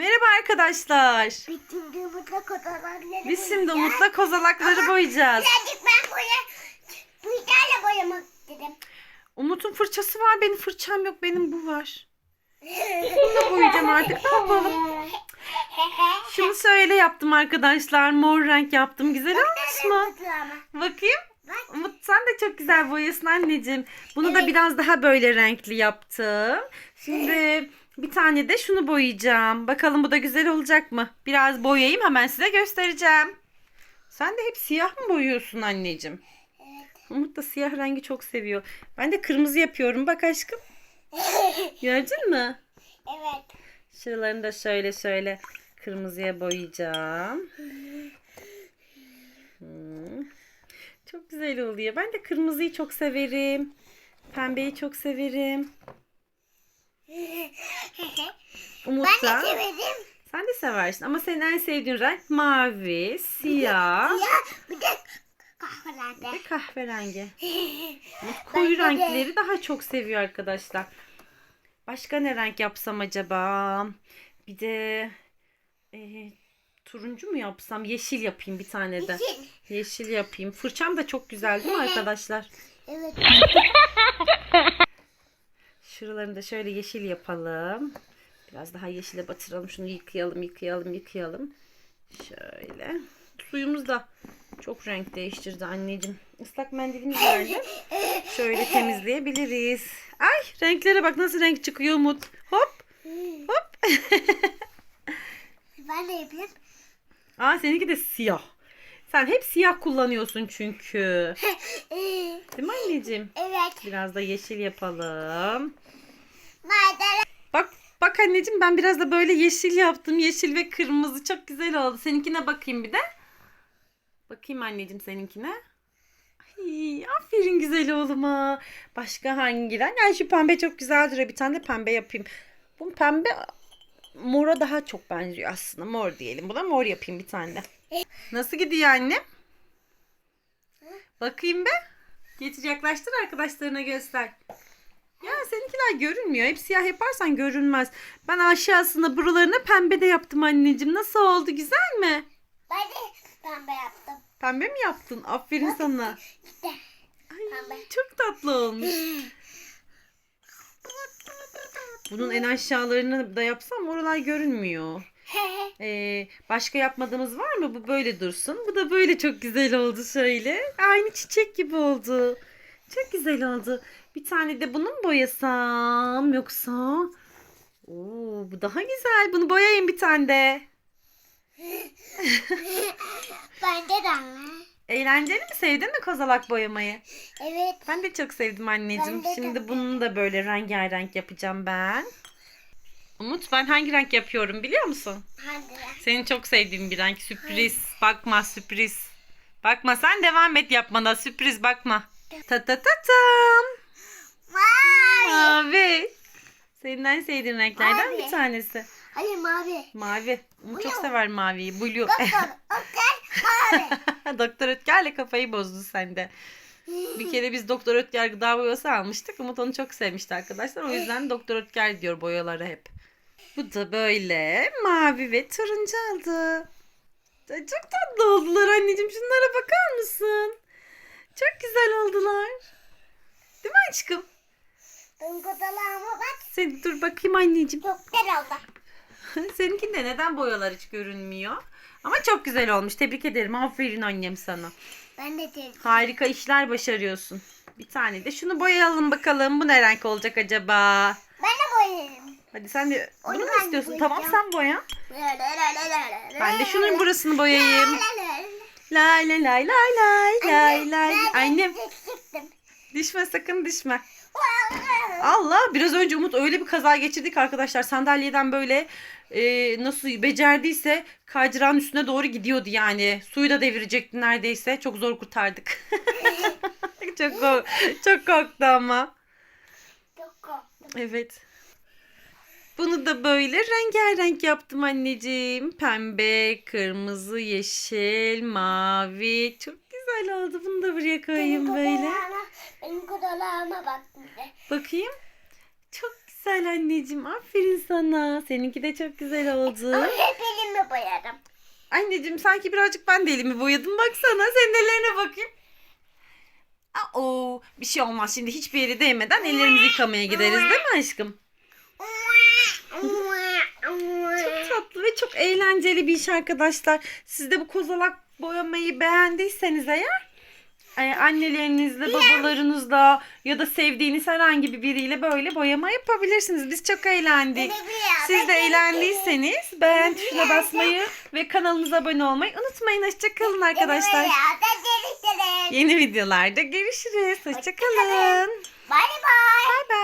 Merhaba arkadaşlar. Bütün yumurta kodalarları Biz şimdi Umut'la kozalakları boyayacağız. Birazcık ben boya, fırçayla boyamak istedim. Umut'un fırçası var, benim fırçam yok, benim bu var. Bununla boyayacağım artık, ne yapalım? Şunu şöyle yaptım arkadaşlar, mor renk yaptım. Güzel olmuş mu? Bakayım. Bak. Umut sen de çok güzel boyasın anneciğim. Bunu da biraz daha böyle renkli yaptım. Şimdi bir tane de şunu boyayacağım. Bakalım bu da güzel olacak mı? Biraz boyayayım hemen size göstereceğim. Sen de hep siyah mı boyuyorsun anneciğim? Evet. Umut da siyah rengi çok seviyor. Ben de kırmızı yapıyorum. Bak aşkım. Gördün mü? evet. Şuralarını da şöyle şöyle kırmızıya boyayacağım. Hmm. Çok güzel oluyor. Ben de kırmızıyı çok severim. Pembeyi çok severim. Umut ben da. de severim. Sen de seversin ama senin en sevdiğin renk mavi, siyah Ya bir de kahvelerde. ve kahverengi. Umut Ben koyu de- renkleri daha çok seviyor arkadaşlar. Başka ne renk yapsam acaba? Bir de e, turuncu mu yapsam? Yeşil yapayım bir tane de. Yeşil. Yeşil yapayım. Fırçam da çok güzel değil mi arkadaşlar? Evet. Şuralarını da şöyle yeşil yapalım. Biraz daha yeşile batıralım. Şunu yıkayalım, yıkayalım, yıkayalım. Şöyle. Suyumuz da çok renk değiştirdi anneciğim. Islak mendilimiz nerede? Şöyle temizleyebiliriz. Ay renklere bak nasıl renk çıkıyor Umut. Hop hop. ben de yapayım. Aa seninki de siyah. Sen hep siyah kullanıyorsun çünkü. Değil mi anneciğim? evet. Biraz da yeşil yapalım. Madem Bak bak anneciğim ben biraz da böyle yeşil yaptım. Yeşil ve kırmızı çok güzel oldu. Seninkine bakayım bir de. Bakayım anneciğim seninkine. Ay, aferin güzel oğluma. Başka hangi renk? Ay şu pembe çok güzel duruyor. Bir tane de pembe yapayım. Bu pembe mora daha çok benziyor aslında. Mor diyelim. Buna mor yapayım bir tane de. Nasıl gidiyor annem? Bakayım be. Getir yaklaştır arkadaşlarına göster. Ya seninkiler görünmüyor. Hep siyah yaparsan görünmez. Ben aşağısına buralarına pembe de yaptım anneciğim. Nasıl oldu? Güzel mi? ben de pembe yaptım. Pembe mi yaptın? Aferin sana. Ay, Pembe. çok tatlı olmuş. Bunun en aşağılarını da yapsam oralar görünmüyor. Ee, başka yapmadığımız var mı? Bu böyle dursun. Bu da böyle çok güzel oldu şöyle. Aynı çiçek gibi oldu. Çok güzel oldu. Bir tane de bunu mu boyasam yoksa? Oo, bu daha güzel. Bunu boyayayım bir tane de. Bende de. Eğlenceli mi? Sevdin mi kozalak boyamayı? Evet. Ben de çok sevdim anneciğim. Ben de Şimdi çok bunu da böyle rengarenk yapacağım ben. Umut ben hangi renk yapıyorum biliyor musun? Hadi. Senin çok sevdiğin bir renk. Sürpriz. Bakma sürpriz. Bakma sen devam et yapmana. Sürpriz bakma. Ta ta ta tam. Mavi. Mavi. Senin en sevdiğin renklerden Mavi. bir tanesi. Hayır mavi. Mavi. Umut çok Blue. sever maviyi. Blue. Doktor. Doktor. Mavi. Doktor Ötker'le kafayı bozdu sende. Bir kere biz Doktor Ötker gıda boyası almıştık. Umut onu çok sevmişti arkadaşlar. O yüzden Doktor Ötker diyor boyalara hep. Bu da böyle mavi ve turuncu. Ay, Çok tatlı oldular anneciğim. Şunlara bakar mısın? Çok güzel oldular. Değil mi aşkım? Benim kodalarıma bak. Sen dur bakayım anneciğim. Çok güzel oldu. Seninkinde neden boyalar hiç görünmüyor? Ama çok güzel olmuş. Tebrik ederim. Aferin annem sana. Ben de sevdim. Harika işler başarıyorsun. Bir tane de şunu boyayalım bakalım. Bu ne renk olacak acaba? Ben de boyarım. Hadi sen de bunu Onu mu ben de istiyorsun? boyayacağım. Tamam sen boya. Ben de şunun burasını boyayayım. Lay lay lay lay lay lay lay. Annem düşme sakın düşme. Allah biraz önce Umut öyle bir kaza geçirdik arkadaşlar. Sandalyeden böyle e, nasıl becerdiyse kaydıran üstüne doğru gidiyordu yani. Suyu da devirecekti neredeyse. Çok zor kurtardık. çok kork- çok korktu ama. Çok korktum. Evet. Bunu da böyle rengarenk yaptım anneciğim. Pembe, kırmızı, yeşil, mavi. Çok güzel oldu. Bunu da buraya koyayım Benim böyle. Benim kodalarıma bak bize. Bakayım. Çok güzel anneciğim. Aferin sana. Seninki de çok güzel oldu. Ama hep elimi boyarım. Anneciğim sanki birazcık ben de elimi boyadım. Baksana senin ellerine bakayım. Aa, bir şey olmaz şimdi hiçbir yere değmeden ellerimizi yıkamaya gideriz değil mi aşkım? Çok tatlı ve çok eğlenceli bir iş arkadaşlar. Siz de bu kozalak boyamayı beğendiyseniz eğer e, annelerinizle, babalarınızla ya da sevdiğiniz herhangi bir biriyle böyle boyama yapabilirsiniz. Biz çok eğlendik. Siz de eğlendiyseniz beğen tuşuna basmayı ve kanalımıza abone olmayı unutmayın. Hoşçakalın arkadaşlar. Yeni videolarda görüşürüz. Hoşçakalın. Bye bye. Bay bay.